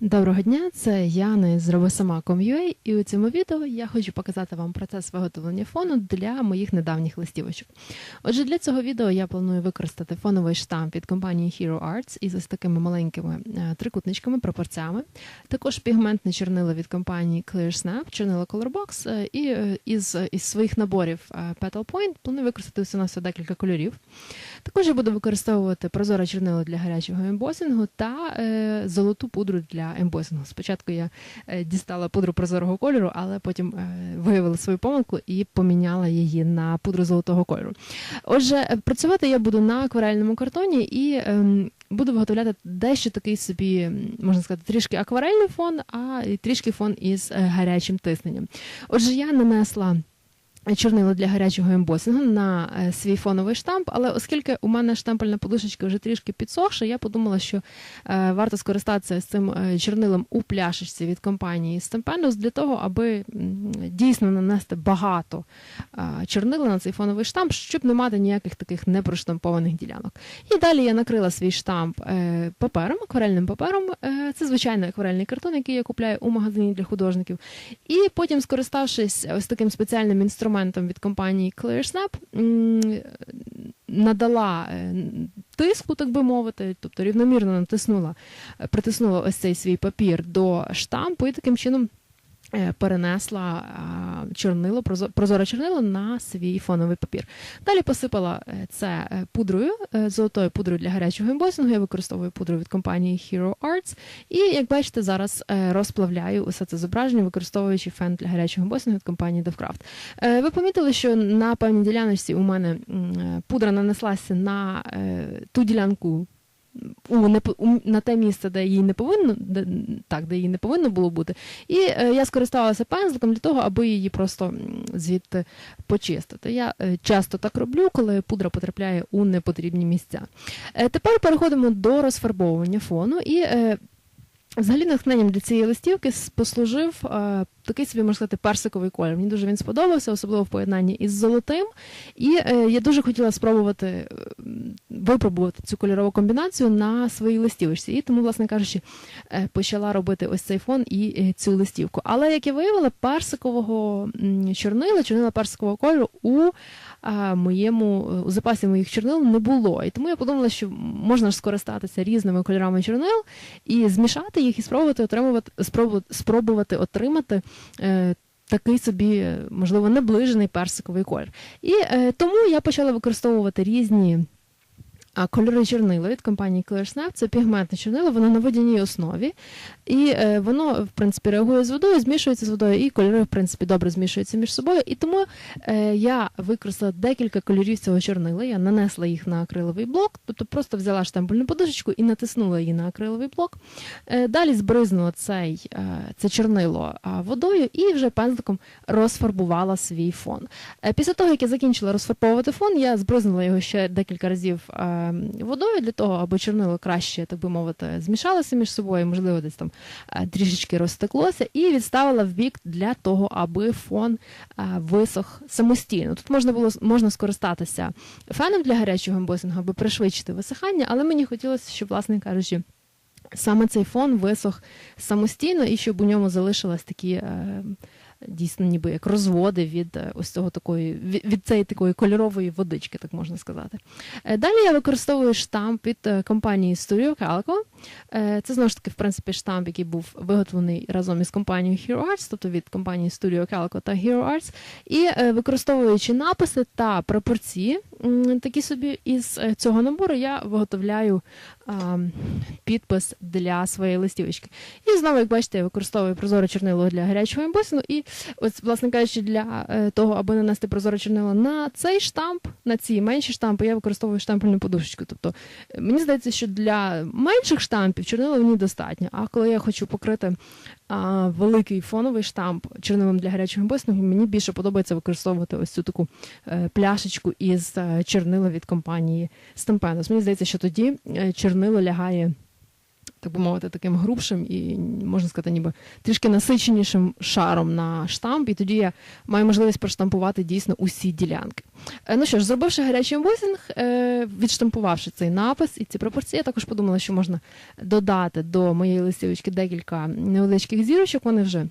Доброго дня, це Яна з RoboSama.com.ua і у цьому відео я хочу показати вам процес виготовлення фону для моїх недавніх листівочок. Отже, для цього відео я планую використати фоновий штамп від компанії Hero Arts із ось такими маленькими е, трикутничками, пропорцями. Також пігментне чорнило від компанії Clear Snap, чорнило Colorbox, е, і е, із, із своїх наборів Petal Point планую використати всього на декілька кольорів. Також я буду використовувати прозоре чорнило для гарячого ембосингу та золоту пудру для ембосингу. Спочатку я е, дістала пудру прозорого кольору, але потім е, виявила свою помилку і поміняла її на пудру золотого кольору. Отже, е, працювати я буду на акварельному картоні і ем, буду виготовляти дещо такий собі, можна сказати, трішки акварельний фон, а трішки фон із гарячим тисненням. Отже, я нанесла. Чорнило для гарячого ембосингу на е, свій фоновий штамп, але оскільки у мене штампельна подушечка вже трішки підсохша, я подумала, що е, варто скористатися з цим е, чорнилом у пляшечці від компанії Stempendous для того, аби дійсно нанести багато чорнила на цей фоновий штамп, щоб не мати ніяких таких непроштампованих ділянок. І далі я накрила свій штамп папером, акварельним папером. Це звичайний акварельний картон, який я купляю у магазині для художників. І потім, скориставшись ось таким спеціальним інструментом від компанії ClearSnap, надала е, тиску, так би мовити, тобто рівномірно натиснула, е, притиснула ось цей свій папір до штампу і таким чином. Е, Перенесла чорнило, прозо- прозоре чорнило на свій фоновий папір. Далі посипала е, це е, пудрою, золотою пудрою для гарячого ембосингу. Я використовую пудру від компанії Hero Arts. І як бачите, зараз розплавляю усе це зображення, використовуючи фен для гарячого ембосингу від компанії Dovecraft. Ви помітили, що на певній діляночці у мене пудра нанеслася на ту ділянку. У, не, у, на те місце, де її не повинно, де, так, де її не повинно було бути. І е, я скористалася пензликом для того, аби її просто звідти почистити. Я е, часто так роблю, коли пудра потрапляє у непотрібні місця. Е, тепер переходимо до розфарбовування фону. І е, Взагалі натхненням для цієї листівки послужив е, такий собі, можна сказати, персиковий колір. Мені дуже він сподобався, особливо в поєднанні із золотим. І е, я дуже хотіла спробувати е, випробувати цю кольорову комбінацію на своїй листівочці. І тому, власне кажучи, е, почала робити ось цей фон і цю листівку. Але як я виявила, персикового чорнила, чорнила персикового кольору у а, моєму е, у запасі моїх чорнил не було. І тому я подумала, що можна ж скористатися різними кольорами чорнил і змішати їх і спробувати отримувати, спробувати, спробувати отримати. Е, Такий собі, е, можливо, наближений персиковий колір. І е, тому я почала використовувати різні а, кольори чорнила від компанії ClearSnap. Це пігментне чорнило, воно на водяній основі. І е, воно, в принципі, реагує з водою, змішується з водою, і кольори, в принципі, добре змішуються між собою. І тому е, я використала декілька кольорів цього чорнила. Я нанесла їх на акриловий блок, тобто просто взяла штампельну подушечку і натиснула її на акриловий блок. Е, далі збризнула цей, е, це чорнило водою і вже пензликом розфарбувала свій фон. Е, Після того, як я закінчила розфарбовувати фон, я збризнула його ще декілька разів е, водою для того, аби чорнило краще, так би мовити, змішалося між собою, можливо, десь там е, трішечки розтеклося, і відставила в бік для того, аби фон е, висох самостійно. Тут можна було можна скористатися феном для гарячого ембосингу, аби пришвидшити висихання, але мені хотілося, щоб, власне кажучи, саме цей фон висох самостійно і щоб у ньому залишились такі. Е, Дійсно, ніби як розводи від е, ось цього такої від, цієї такої кольорової водички, так можна сказати. Е, Далі я використовую штамп від е, компанії Studio Calico. Е, Це знову ж таки, в принципі, штамп, який був виготовлений разом із компанією Hero Arts, тобто від компанії Studio Calico та Hero Arts. І е, використовуючи написи та пропорції, такі собі із е, цього набору, я виготовляю підпис для своєї листівочки. І знову, як бачите, я використовую прозоре чорнило для гарячого ембосину. І ось, власне кажучи, для того, аби нанести прозоре чорнило на цей штамп, на ці менші штампи, я використовую штампельну подушечку. Тобто мені здається, що для менших штампів чорнила мені достатньо. А коли я хочу покрити а, великий фоновий штамп чорнилом для гарячого ембосингу, мені більше подобається використовувати ось цю таку е, пляшечку із е, чорнила від компанії Stampenos. Мені здається, що тоді е, чорнило лягає так би мовити, таким грубшим і можна сказати, ніби трішки насиченішим шаром на штамп, і тоді я маю можливість проштампувати дійсно усі ділянки. Е, Ну що ж, зробивши гарячий ембосінг, е, відштампувавши цей напис і ці пропорції, я також подумала, що можна додати до моєї листівочки декілька невеличких зірочок. Вони вже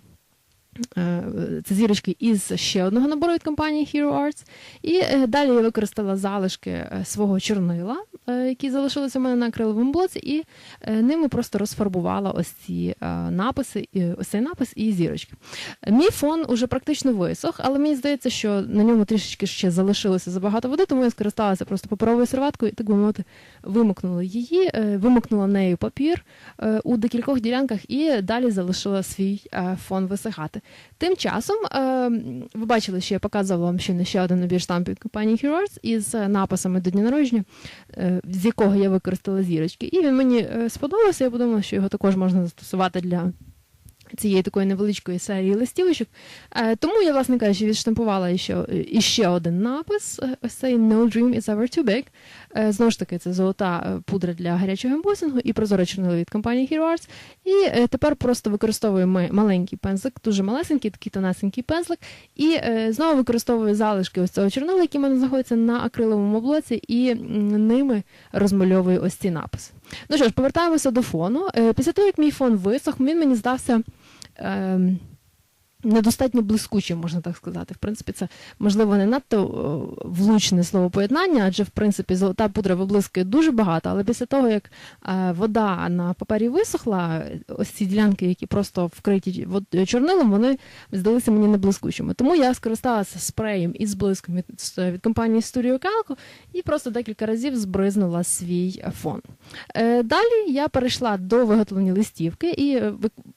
е, це зірочки із ще одного набору від компанії Hero Arts. І далі я використала залишки свого чорнила, які залишилися у мене на акриловому блоці, і е, ними просто розфарбувала ось ці е, написи, ось цей напис і зірочки. Мій фон уже практично висох, але мені здається, що на ньому трішечки ще залишилося забагато води, тому я скористалася просто паперовою серветкою і так би мовити, вимокнула її, е, вимокнула нею папір е, у декількох ділянках і далі залишила свій е, фон висихати. Тим часом е, ви бачили, що я показувала вам ще ще один набір штампів компанії Hero Arts із е, написами до дня народження, е, з якого я використала зірочки. І він мені е, сподобався. Я подумала, що його також можна застосувати для цієї такої невеличкої серії листівочок. Е, Тому я, власне кажучи, відштампувала ще, іще один напис. е, Ось цей No Dream is ever too big. Е, Знову ж таки, це золота е, пудра для гарячого ембосингу і прозоре чорнило від компанії Hero Arts. І е, тепер просто використовую ми маленький пензлик, дуже малесенький, такий тонесенький пензлик. І е, знову використовую залишки ось цього чорнила, які в мене знаходяться на акриловому блоці, і ними розмальовую ось ці написи. Ну що ж, повертаємося до фону. Е, Після того, як мій фон висох, він мені здався. um, Недостатньо блискучим, можна так сказати. В принципі, це можливо не надто о, влучне словопоєднання, адже в принципі золота пудра виблискує дуже багато. Але після того, як е, вода на папері висохла, ось ці ділянки, які просто вкриті чорнилом, вони здалися мені не блискучими. Тому я скористалася спреєм із блиском від, від компанії Studio Calco і просто декілька разів збризнула свій фон. Е, Далі я перейшла до виготовлення листівки і е,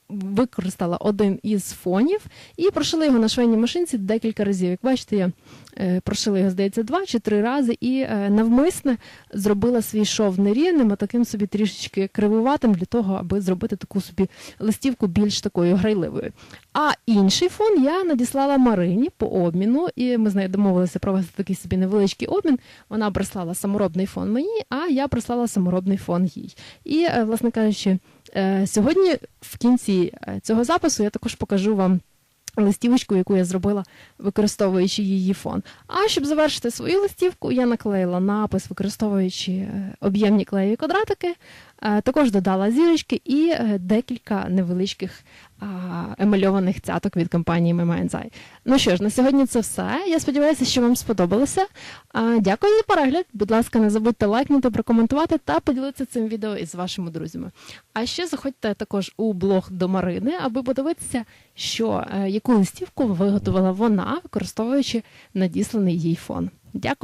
використала один із фонів і прошила його на швейній машинці декілька разів. Як бачите, я е, прошила його, здається, два чи три рази, і е, навмисне зробила свій шов нерівним, а таким собі трішечки кривуватим для того, аби зробити таку собі листівку більш такою грайливою. А інший фон я надіслала Марині по обміну, і ми з нею домовилися провести такий собі невеличкий обмін. Вона прислала саморобний фон мені, а я прислала саморобний фон їй. І, е, власне кажучи, сьогодні в кінці цього запису я також покажу вам. Листівочку, яку я зробила, використовуючи її фон. А щоб завершити свою листівку, я наклеїла напис, використовуючи е, об'ємні клеєві квадратики, також додала зірочки і е, декілька невеличких емальованих цяток від компанії Memenzai. Ну що ж, на сьогодні це все. Я сподіваюся, що вам сподобалося. Дякую за перегляд. Будь ласка, не забудьте лайкнути, прокоментувати та поділитися цим відео із вашими друзями. А ще заходьте також у блог до Марини, аби подивитися, що е, яку листівку виготовила вона, використовуючи надісланий їй фон. Дякую.